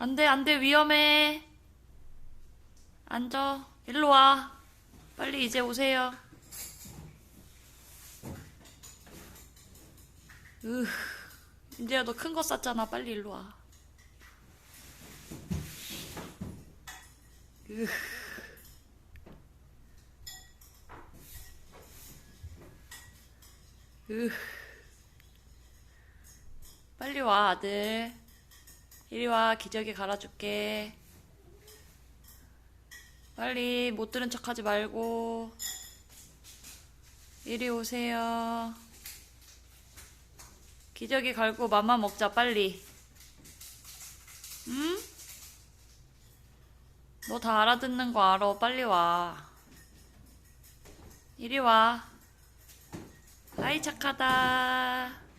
안 돼, 안 돼, 위험해. 앉아. 일로 와. 빨리 이제 오세요. 으, 이제야 너 큰 거 쌌잖아. 빨리 일로 와. 으. 으. 빨리 와, 아들. 이리 와, 기저귀 갈아줄게. 빨리 못 들은 척 하지 말고. 이리 오세요. 기저귀 갈고 맘마 먹자, 빨리. 응? 너 다 알아듣는 거 알아. 빨리 와. 이리 와. 아이, 착하다.